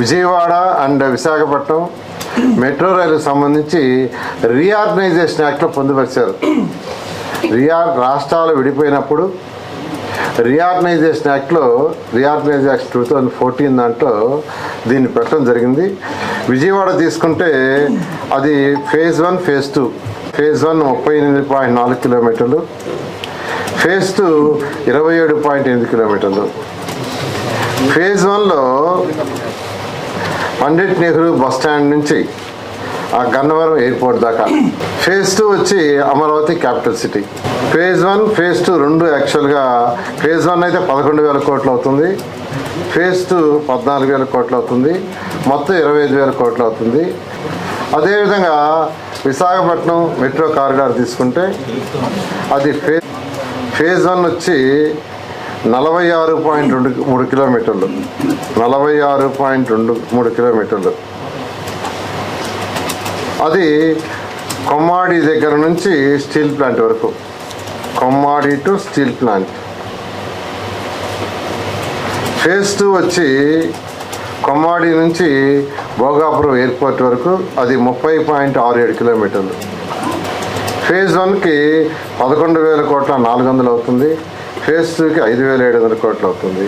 Vijayawada and Visakhapatnam metro రైలుకు సంబంధించి reorganisation యాక్ట్లో పొందుపరిచారు. రియార్ రాష్ట్రాలు విడిపోయినప్పుడు రీఆర్గనైజేషన్ యాక్ట్లో రీఆర్గనైజేషన్ టూ థౌజండ్ ఫోర్టీన్ దాంట్లో దీన్ని పెట్టడం జరిగింది. విజయవాడ తీసుకుంటే అది phase one phase two phase one ముప్పై ఎనిమిది పాయింట్ నాలుగు కిలోమీటర్లు ఫేజ్ టూ ఇరవై ఏడు పాయింట్ ఎనిమిది కిలోమీటర్లు. ఫేజ్ వన్లో పండిట్ నెహ్రూ బస్ స్టాండ్ నుంచి ఆ గన్నవరం ఎయిర్పోర్ట్ దాకా. ఫేజ్ టూ వచ్చి Amaravati capital city. Phase one phase two రెండు యాక్చువల్గా ఫేజ్ వన్ అయితే పదకొండు వేల కోట్లు అవుతుంది. ఫేజ్ టూ పద్నాలుగు వేల కోట్లు అవుతుంది. మొత్తం ఇరవై ఐదు వేల కోట్లు అవుతుంది. అదేవిధంగా విశాఖపట్నం మెట్రో కారిడార్ తీసుకుంటే అది ఫే ఫేజ్ వన్ వచ్చి నలభై ఆరు పాయింట్ రెండు మూడు కిలోమీటర్లు. నలభై ఆరు పాయింట్ రెండు మూడు కిలోమీటర్లు. అది కొమ్మాడి దగ్గర నుంచి స్టీల్ ప్లాంట్ వరకు. Kommadi to steel plant. Phase two వచ్చి కొమ్మాడి నుంచి భోగాపురం ఎయిర్పోర్ట్ వరకు అది ముప్పై పాయింట్ ఆరు ఏడు కిలోమీటర్లు. ఫేజ్ వన్కి పదకొండు వేల కోట్ల నాలుగు వందలు అవుతుంది. ఫేస్కి ఐదు వేల ఏడు వందల కోట్లు అవుతుంది.